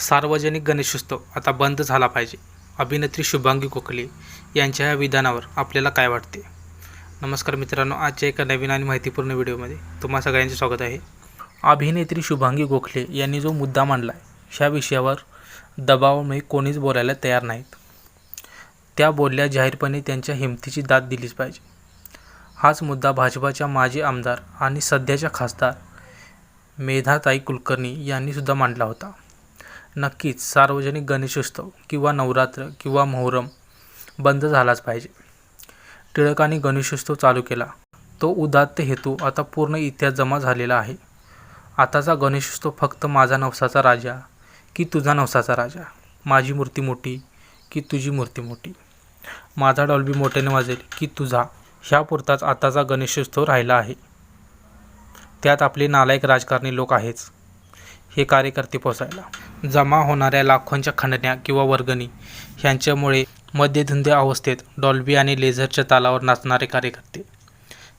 सार्वजनिक गणेशोत्सव आता बंद झाला पाहिजे. अभिनेत्री शुभांगी गोखले यांच्या या विधानावर आपल्याला काय वाटते? नमस्कार मित्रांनो आजच्या एका नवीन आणि माहितीपूर्ण व्हिडिओमध्ये तुम्हा सगळ्यांचे स्वागत आहे. अभिनेत्री शुभांगी गोखले यांनी जो मुद्दा मांडला आहे ह्या विषयावर दबावामुळे कोणीच बोलायला तयार नाहीत. त्या बोलल्या जाहीरपणे त्यांच्या हिमतीची दाद दिलीच पाहिजे. हाच मुद्दा भाजपाच्या माजी आमदार आणि सध्याच्या खासदार मेधाताई कुलकर्णी यांनीसुद्धा मांडला होता. नक्कीच सार्वजनिक गणेशोत्सव किंवा नवरात्र किंवा मोहरम बंद झालाच पाहिजे. टिळकांनी गणेशोत्सव चालू केला. तो उदात्त हेतू आता पूर्ण इतिहास जमा झालेला आहे. आताचा गणेशोत्सव फक्त माझा नवसाचा राजा की तुझा नवसाचा राजा? माझी मूर्ती मोठी की तुझी मूर्ती मोठी? माझा डॉल्बी मोठ्याने वाजेल की तुझा? ह्यापुरताच आताचा गणेशोत्सव राहिला आहे. त्यात आपले नालायक राजकारणी लोक आहेच. हे कार्यकर्ते पोचायला जमा होणाऱ्या लाखोंच्या खंडण्या किंवा वर्गणी ह्यांच्यामुळे मध्यधुंद्या अवस्थेत डॉल्बी आणि लेझरच्या तालावर नाचणारे कार्यकर्ते.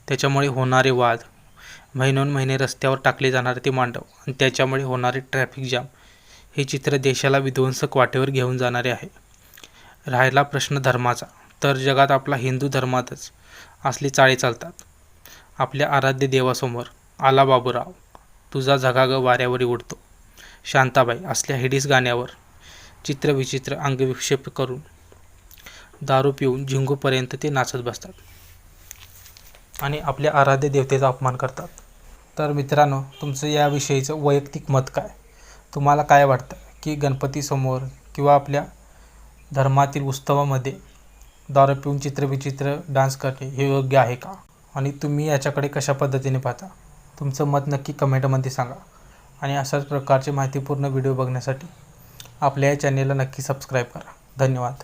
त्याच्यामुळे होणारे वाद महिनोन महिने रस्त्यावर टाकले जाणारे ते मांडव आणि त्याच्यामुळे होणारे ट्रॅफिक जाम हे चित्र देशाला विध्वंसक वाटेवर घेऊन जाणारे आहे. राहिला प्रश्न धर्माचा. तर जगात आपला हिंदू धर्मातच असली चाळे चालतात. आपल्या आराध्य देवासमोर आला बाबूराव तुझा झगाग वाऱ्यावरी उडतो. शांताबाई असल्या हिडीस गाण्यावर चित्रविचित्र अंगविक्षेप करून दारू पिऊन झिंगूपर्यंत ते नाचत बसतात आणि आपल्या आराध्य देवतेचा अपमान करतात. तर मित्रांनो तुमचं याविषयीचं वैयक्तिक मत काय? तुम्हाला काय वाटतं? की गणपतीसमोर किंवा आपल्या धर्मातील उत्सवामध्ये दारू पिऊन चित्रविचित्र डान्स करणे हे योग्य आहे का? आणि तुम्ही याच्याकडे कशा पद्धतीने पाहता? तुमचं मत नक्की कमेंटमध्ये सांगा. आणि अशाच प्रकारचे माहितीपूर्ण व्हिडिओ बघण्यासाठी आपल्या या चॅनेलला नक्की सबस्क्राईब करा. धन्यवाद.